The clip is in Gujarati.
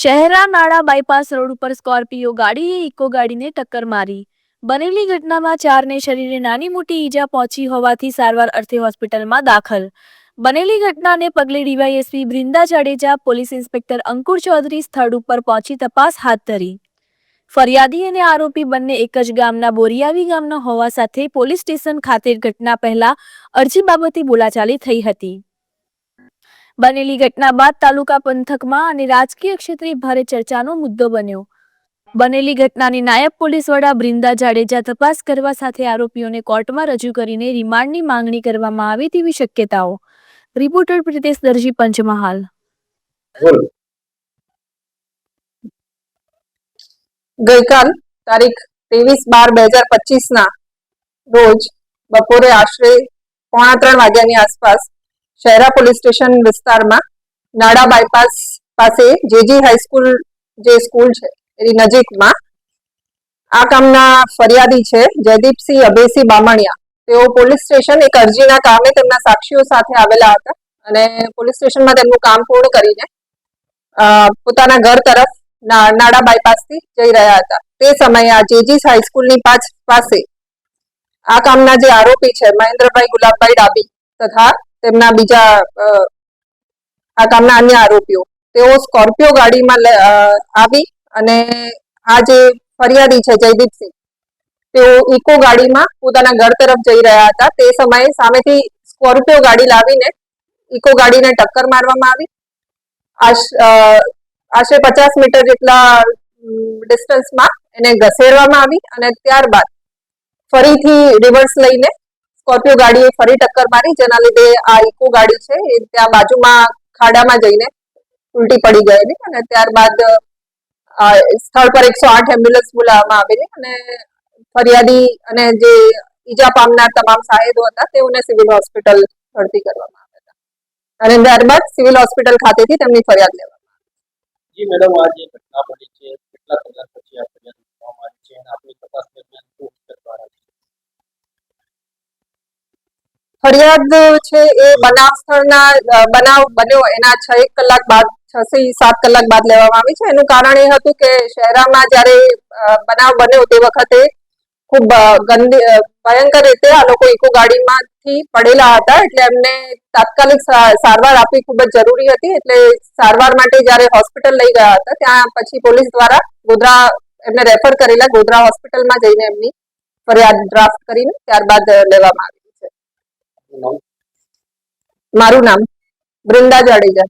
શહેરા નાળા બાયપાસ રોડ ઉપર સ્કોર્પિયો ગાડીએ ઇકો ગાડીને ટક્કર મારી. બનેલી ઘટનામાં ચારને શરીરે નાની મોટી ઈજા પહોંચી હોવાથી સારવાર અર્થે હોસ્પિટલમાં દાખલ. બનેલી ઘટનાને પગલે DYSP Brinda Jadeja, police inspector Ankur Chaudhary સ્થળ ઉપર પહોંચી તપાસ હાથ ધરી. ફરિયાદી અને આરોપી બંને એક જ ગામના બોરિયાવી ગામના હોવા સાથે પોલીસ સ્ટેશન ખાતે ઘટના પહેલા અરજી બાબતે બોલાચાલી થઈ હતી. બનેલી ઘટના બાદ તાલુકા પંથકમાં અને રાજકીય ક્ષેત્રે ભારે ચર્ચાનો મુદ્દો બન્યો. બનેલી ઘટનાની નાયબ પોલીસ વડા બ્રિંદા જાડેજા તપાસ કરવા સાથે આરોપીઓને કોર્ટમાં રજૂ કરીને રિમાન્ડની માંગણી કરવામાં આવી તેવી શક્યતાઓ. રિપોર્ટર પ્રિતેશ દરજી પંચમહાલ. ગઈકાલ તારીખ ત્રેવીસ બાર બે હજાર પચીસના રોજ બપોરે આશરે પોણા ત્રણ વાગ્યાની આસપાસ શહેરા પોલીસ સ્ટેશન વિસ્તારમાં નાડા બાયપાસ પાસે જેજી હાઈસ્કૂલ જે સ્કૂલ છે, એની નજીકમાં આ કામના ફરિયાદી છે, જયદીપસિંહ અભયસિંહ બામણિયા. તેઓ પોલીસ સ્ટેશન એક અરજીના કામે તેમના સાક્ષીઓ સાથે આવેલા હતા અને પોલીસ સ્ટેશનમાં તેમનું કામ પૂર્ણ કરીને પોતાના ઘર તરફ નાડા બાયપાસથી જઈ રહ્યા હતા. તે સમયે આ જેજીસ હાઈસ્કૂલની પાછ, પાસે આ કામના જે આરોપી છે, મહેન્દ્રભાઈ ગુલાબભાઈ ડાબી તથા તેમના બીજા આ કામના અન્ય આરોપીઓ. તેઓ સ્કોર્પિયો ગાડીમાં આવી અને આ જે ફરિયાદી છે જયદીપસિંહ, તેઓ ઇકો ગાડીમાં પોતાના ઘર તરફ જઈ રહ્યા હતા. તે સમયે સામેથી સ્કોર્પિયો ગાડી લાવીને ઇકો ગાડીને ટક્કર મારવામાં આવી. આશરે પચાસ મીટર જેટલા ડિસ્ટન્સમાં એને ઘસેડવામાં આવી અને ત્યારબાદ ફરીથી રિવર્સ લઈને સ્કોર્પિયો ગાડીએ ફરી ટક્કર મારી. જેના લીધે આ ઇકો ગાડી છે, એ ત્યાં બાજુમાં ખાડામાં જઈને ઉલટી પડી ગયેલી અને ત્યારબાદ સ્થળ પર એકસો આઠ એમ્બ્યુલન્સ બોલાવવામાં આવેલી અને ફરિયાદી અને જે ઈજા પામનાર તમામ સાહેબો હતા, તેઓને સિવિલ હોસ્પિટલ ભરતી કરવામાં આવ્યા હતા અને ત્યારબાદ સિવિલ હોસ્પિટલ ખાતેથી તેમની ફરિયાદ લેવામાં જી મેડમ, આ જે ઘટના બની છે, કેટલા કલાક પછી આ ફરિયાદ નોંધવામાં આવી છે અને આપણી તપાસ દરમિયાન શું વિગત બહાર આવી છે? ફરિયાદ છે એ બનાવ સ્થળના બનાવ બન્યો એના છ એક કલાક બાદ, છ થી સાત કલાક બાદ લેવામાં આવી છે. એનું કારણ એ હતું કે શહેરામાં જ્યારે બનાવ બન્યો તે વખતે ખૂબ ગંદી ભયંકર રીતે આ લોકો ઇકો ગાડીમાંથી પડેલા હતા. એટલે એમને તાત્કાલિક સારવાર આપવી ખૂબ જ જરૂરી હતી. એટલે સારવાર માટે જ્યારે હોસ્પિટલ લઈ ગયા હતા, ત્યાં પછી પોલીસ દ્વારા ગોધરા, એમને રેફર કરેલા ગોધરા હોસ્પિટલમાં જઈને એમની ફરિયાદ ડ્રાફ્ટ કરીને ત્યારબાદ લેવામાં આવી. મારું નામ બૃંદા જાડેજા.